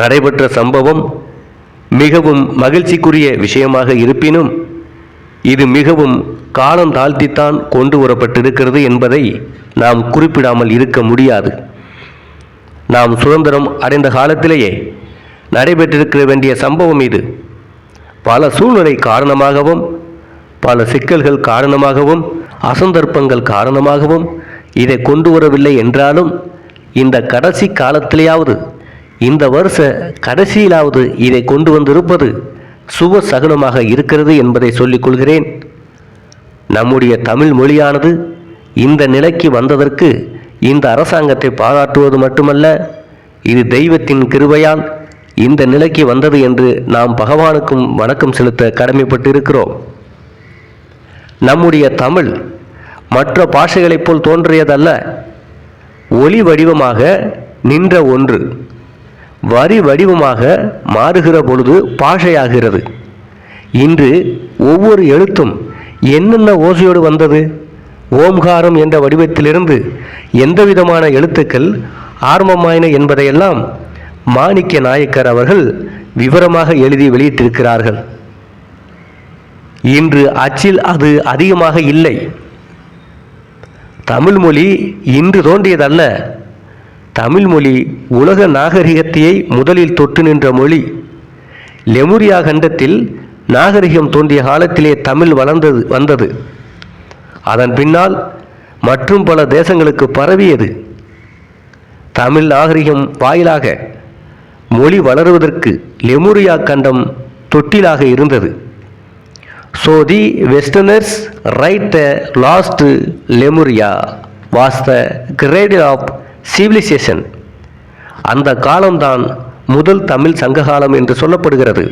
நடைபெற்ற சம்பவம் மிகவும் மகிழ்ச்சிக்குரிய விஷயமாக இருப்பினும் இது மிகவும் காலம் தாழ்த்தித்தான் கொண்டு வரப்பட்டிருக்கிறது என்பதை நாம் குறிப்பிடாமல் இருக்க முடியாது. நாம் சுதந்திரம் அடைந்த காலத்திலேயே நடைபெற்றிருக்க வேண்டிய சம்பவம் இது. பல சூழ்நிலை காரணமாகவும் பல சிக்கல்கள் காரணமாகவும் அசந்தர்ப்பங்கள் காரணமாகவும் இதை கொண்டு வரவில்லை என்றாலும் இந்த கடைசி காலத்திலேயாவது இந்த வருஷ கடைசியிலாவது இதை கொண்டு வந்திருப்பது சுப சகுனமாக இருக்கிறது என்பதை சொல்லிக் கொள்கிறேன். நம்முடைய தமிழ் மொழியானது இந்த நிலைக்கு வந்ததற்கு இந்த அரசாங்கத்தை பாராட்டுவது மட்டுமல்ல இது தெய்வத்தின் கிருபையால் இந்த நிலைக்கு வந்தது என்று நாம் பகவானுக்கும் வணக்கம் செலுத்த கடமைப்பட்டு இருக்கிறோம் நம்முடைய தமிழ் மற்ற பாஷைகளைப் போல் தோன்றியதல்ல ஒளி வடிவமாக நின்ற ஒன்று. வரி வடிவமாக மாறுகிற பொழுது பாஷையாகிறது. இன்று ஒவ்வொரு எழுத்தும் என்னென்ன ஓசையோடு வந்தது? ஓம்காரம் என்ற வடிவத்திலிருந்து எந்தவிதமான எழுத்துக்கள் ஆர்மமாயின என்பதையெல்லாம் மாணிக்க நாயக்கர் அவர்கள் விவரமாக எழுதி வெளியிட்டிருக்கிறார்கள். இன்று அச்சில் அது அதிகமாக இல்லை. தமிழ்மொழி இன்று தோன்றியதல்ல. தமிழ்மொழி உலக நாகரிகத்தையை முதலில் தொட்டு நின்ற மொழி. லெமுரியா கண்டத்தில் நாகரிகம் தோன்றிய காலத்திலே தமிழ் வளர்ந்தது வந்தது. அதன் பின்னால் மற்றும் பல தேசங்களுக்கு பரவியது. தமிழ் நாகரிகம் வாயிலாக மொழி வளருவதற்கு லெமுரியா கண்டம் தொட்டிலாக இருந்தது. So the westerners write the last Lemuria was the great of civilisation அந்த காலம்தான் முதல் தமிழ் சங்ககாலம் என்று சொல்லப்படுகிறது.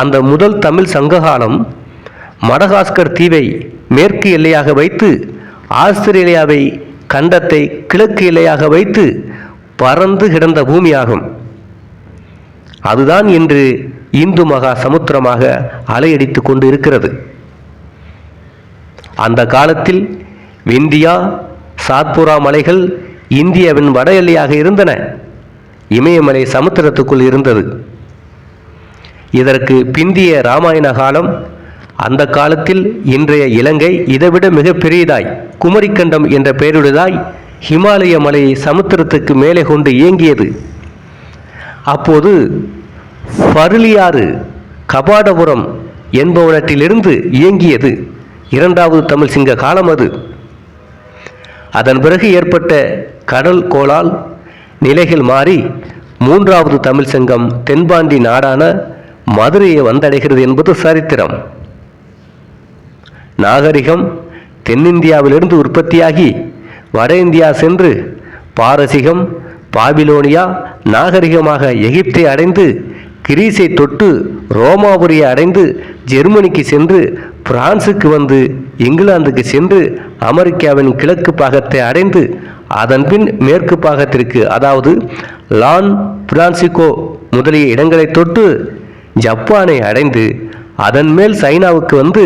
அந்த முதல் தமிழ் சங்ககாலம் மடகாஸ்கர் தீவை மேற்கு எல்லையாக வைத்து ஆஸ்திரேலியாவை கண்டத்தை கிழக்கு எல்லையாக வைத்து பறந்து கிடந்த பூமியாகும். அதுதான் இன்று இந்து மகா சமுத்திரமாக அலையடித்து கொண்டு இருக்கிறது அந்த காலத்தில் விந்தியா சாத்புரா மலைகள் இந்தியாவின் வட எல்லையாக இருந்தன. இமயமலை சமுத்திரத்துக்குள் இருந்தது. இதற்கு பிந்திய ராமாயண காலம் அந்த காலத்தில் இன்றைய இலங்கை இதைவிட மிக பெரியதாய் குமரிக்கண்டம் என்ற பெயருடையதாய் ஹிமாலய மலையை சமுத்திரத்துக்கு மேலே கொண்டு இயங்கியது. அப்போது பருளியாறு கபாடபுரம் என்பவனத்திலிருந்து இயங்கியது. இரண்டாவது தமிழ் சிங்க காலம் அது. அதன் பிறகு ஏற்பட்ட கடல் கோளால் நிலைகள் மாறி மூன்றாவது தமிழ் சங்கம் தென்பாண்டி நாடான மதுரையை வந்தடைகிறது என்பது சரித்திரம். நாகரிகம் தென்னிந்தியாவிலிருந்து உற்பத்தியாகி வட இந்தியா சென்று பாரசீகம் பாபிலோனியா நாகரிகமாக எகிப்தை அடைந்து கிரீஸை தொட்டு ரோமாபுரியை அடைந்து ஜெர்மனிக்கு சென்று பிரான்சுக்கு வந்து இங்கிலாந்துக்கு சென்று அமெரிக்காவின் கிழக்கு பாகத்தை அடைந்து அதன் பின் மேற்கு பாகத்திற்கு அதாவது லான் பிரான்சிகோ முதலிய இடங்களை தொட்டு ஜப்பானை அடைந்து அதன் மேல் சைனாவுக்கு வந்து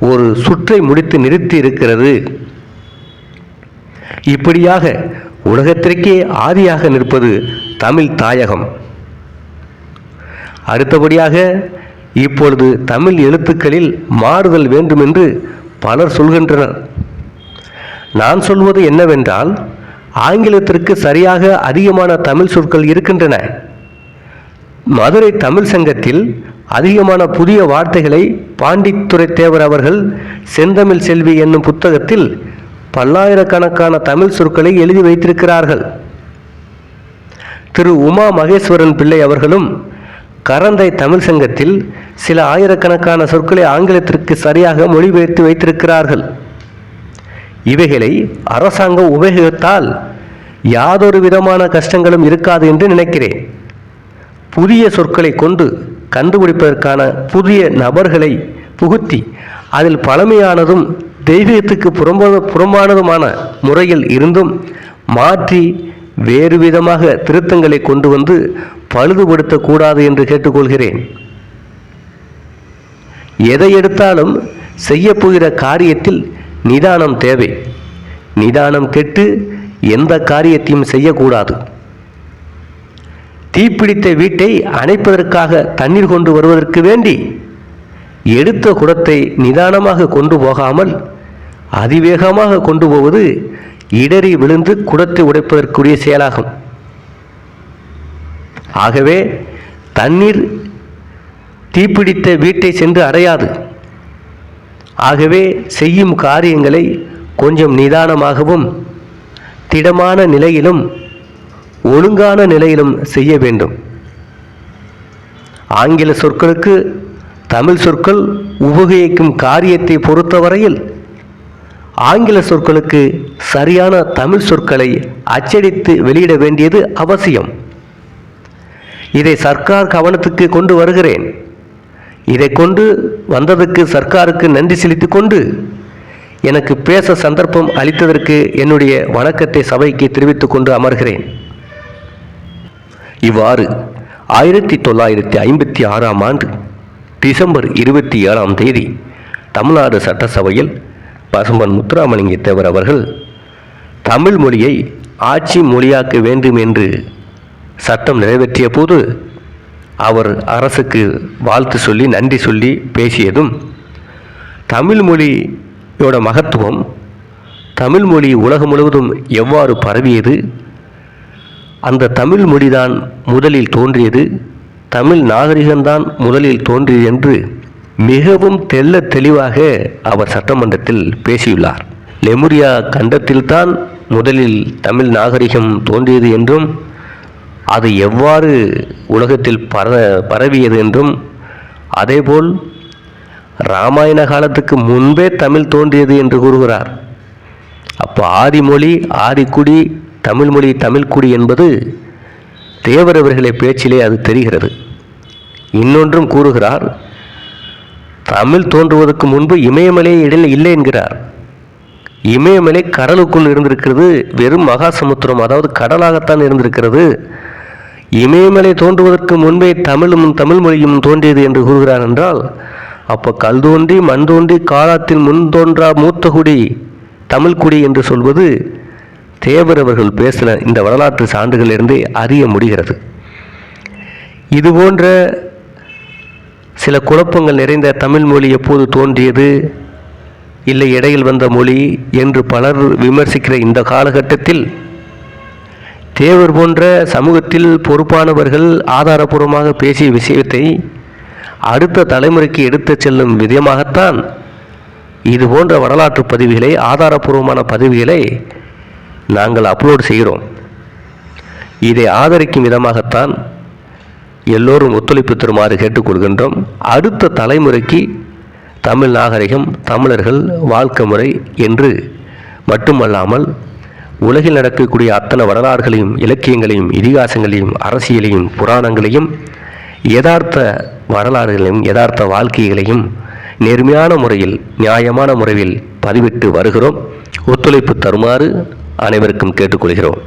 ஒரு சுற்றை முடித்து நிறுத்தி இருக்கிறது இப்படியாக உலகத்திற்கே ஆதியாக நிற்பது தமிழ் தாயகம். அடுத்தபடியாக இப்பொழுது தமிழ் எழுத்துக்களில் மாறுதல் வேண்டுமென்று பலர் சொல்கின்றனர். நான் சொல்வது என்னவென்றால் ஆங்கிலத்திற்கு சரியாக அதிகமான தமிழ் சொற்கள் இருக்கின்றன. மதுரை தமிழ் சங்கத்தில் அதிகமான புதிய வார்த்தைகளை பாண்டித்துறை தேவர் அவர்கள் செந்தமிழ் செல்வி என்னும் புத்தகத்தில் பல்லாயிரக்கணக்கான தமிழ் சொற்களை எழுதி வைத்திருக்கிறார்கள். திரு உமா மகேஸ்வரன் பிள்ளை அவர்களும் கரந்தை தமிழ் சங்கத்தில் சில ஆயிரக்கணக்கான சொற்களை ஆங்கிலத்திற்கு சரியாக மொழிபெயர்த்து வைத்திருக்கிறார்கள். இவைகளை அரசாங்கம் உபயோகித்தால் யாதொரு விதமான கஷ்டங்களும் இருக்காது என்று நினைக்கிறேன். புதிய சொற்களை கொண்டு கண்டுபிடிப்பதற்கான புதிய நபர்களை புகுத்தி அதில் பழமையானதும் தெய்வீகத்துக்கு புறம்ப புறம்பானதுமான முறையில் இருந்தும் மாற்றி வேறு விதமாக திருத்தங்களை கொண்டு வந்து பழுதுபடுத்தக்கூடாது என்று கேட்டுக்கொள்கிறேன். எதை எடுத்தாலும் செய்யப்போகிற காரியத்தில் நிதானம் தேவை. நிதானம் கெட்டு எந்த காரியத்தையும் செய்யக்கூடாது. தீப்பிடித்த வீட்டை அணைப்பதற்காக தண்ணீர் கொண்டு வருவதற்கு வேண்டி எடுத்த குடத்தை நிதானமாக கொண்டு போகாமல் அதிவேகமாக கொண்டு போவது இடறி விழுந்து குடத்தை உடைப்பதற்குரிய செயலாகும். ஆகவே தண்ணீர் தீப்பிடித்த வீட்டை சென்று அடையாது. ஆகவே செய்யும் காரியங்களை கொஞ்சம் நிதானமாகவும் திடமான நிலையிலும் ஒழுங்கான நிலையிலும் செய்ய வேண்டும். ஆங்கில சொற்களுக்கு தமிழ் சொற்கள் உபயோகிக்கும் காரியத்தை பொறுத்தவரையில் ஆங்கில சொற்களுக்கு சரியான தமிழ் சொற்களை அச்சடித்து வெளியிட வேண்டியது அவசியம். இதை சர்க்கார் கவனத்துக்கு கொண்டு வருகிறேன். இதை கொண்டு வந்ததுக்கு சர்க்காருக்கு நன்றி செலுத்திக் கொண்டு எனக்கு பேச சந்தர்ப்பம் அளித்ததற்கு என்னுடைய வணக்கத்தை சபைக்கு தெரிவித்துக் கொண்டு அமர்கிறேன். இவ்வாறு ஆயிரத்தி தொள்ளாயிரத்தி ஐம்பத்தி ஆறாம் ஆண்டு டிசம்பர் இருபத்தி ஏழாம் தேதி தமிழ்நாடு சட்டசபையில் பசும்பன் முத்துராமலிங்க தேவர் அவர்கள் தமிழ் மொழியை ஆட்சி மொழியாக்க வேண்டும் என்று சட்டம் நிறைவேற்றிய போது அவர் அரசுக்கு வாழ்த்து சொல்லி நன்றி சொல்லி பேசியதும் தமிழ் மொழியோட மகத்துவம் தமிழ் மொழி உலகம் முழுவதும் எவ்வாறு பரவியது அந்த தமிழ் மொழிதான் முதலில் தோன்றியது தமிழ் நாகரிகம்தான் முதலில் தோன்றியது என்று மிகவும் தெல்ல தெளிவாக அவர் சட்டமன்றத்தில் பேசியுள்ளார். லெமுரியா கண்டத்தில்தான் முதலில் தமிழ் நாகரிகம் தோன்றியது என்றும் அது எவ்வாறு உலகத்தில் பர பரவியது என்றும் அதேபோல் ராமாயண காலத்துக்கு முன்பே தமிழ் தோன்றியது என்று கூறுகிறார். அப்போ ஆதிமொழி ஆதிக்குடி தமிழ்மொழி தமிழ்குடி என்பது தேவரவர்களை பேச்சிலே அது தெரிகிறது. இன்னொன்றும் கூறுகிறார் தமிழ் தோன்றுவதற்கு முன்பு இமயமலை இடையில் இல்லை என்கிறார். இமயமலை கடலுக்குள் இருந்திருக்கிறது வெறும் மகாசமுத்திரம் அதாவது கடலாகத்தான் இருந்திருக்கிறது. இமயமலை தோன்றுவதற்கு முன்பே தமிழும் தமிழ் மொழியும் தோன்றியது என்று கூறுகிறார் என்றால் அப்போ கல் தோன்றி மண் தோன்றி காலத்தில் முன் தோன்றா மூத்த குடி தமிழ் குடி என்று சொல்வது தேவர் அவர்கள் பேசின இந்த வரலாற்று சான்றுகளிலிருந்தே அறிய முடிகிறது. இது போன்ற சில குழப்பங்கள் நிறைந்த தமிழ் மொழி எப்போது தோன்றியது? இல்லை இடையில் வந்த மொழி என்று பலர் விமர்சிக்கிற இந்த காலகட்டத்தில் தேவர் போன்ற சமூகத்தில் பொறுப்பானவர்கள் ஆதாரபூர்வமாக பேசிய விஷயத்தை அடுத்த தலைமுறைக்கு எடுத்துச் செல்லும் விதமாகத்தான் இது போன்ற வரலாற்று பதிவுகளை ஆதாரபூர்வமான பதிவுகளை நாங்கள் அப்லோட் செய்கிறோம். இதை ஆதரிக்கும் விதமாகத்தான் எல்லோரும் ஒத்துழைப்பு தருமாறு கேட்டுக்கொள்கின்றோம். அடுத்த தலைமுறைக்கு தமிழ் நாகரிகம் தமிழர்கள் வாழ்க்கை முறை என்று மட்டுமல்லாமல் உலகில் நடக்கக்கூடிய அத்தனை வரலாறுகளையும் இலக்கியங்களையும் இதிகாசங்களையும் அரசியலையும் புராணங்களையும் யதார்த்த வரலாறுகளையும் யதார்த்த வாழ்க்கைகளையும் நேர்மையான முறையில் நியாயமான முறையில் பதிவிட்டு வருகிறோம். ஒத்துழைப்பு தருமாறு அனைவருக்கும் கேட்டுக்கொள்கிறோம்.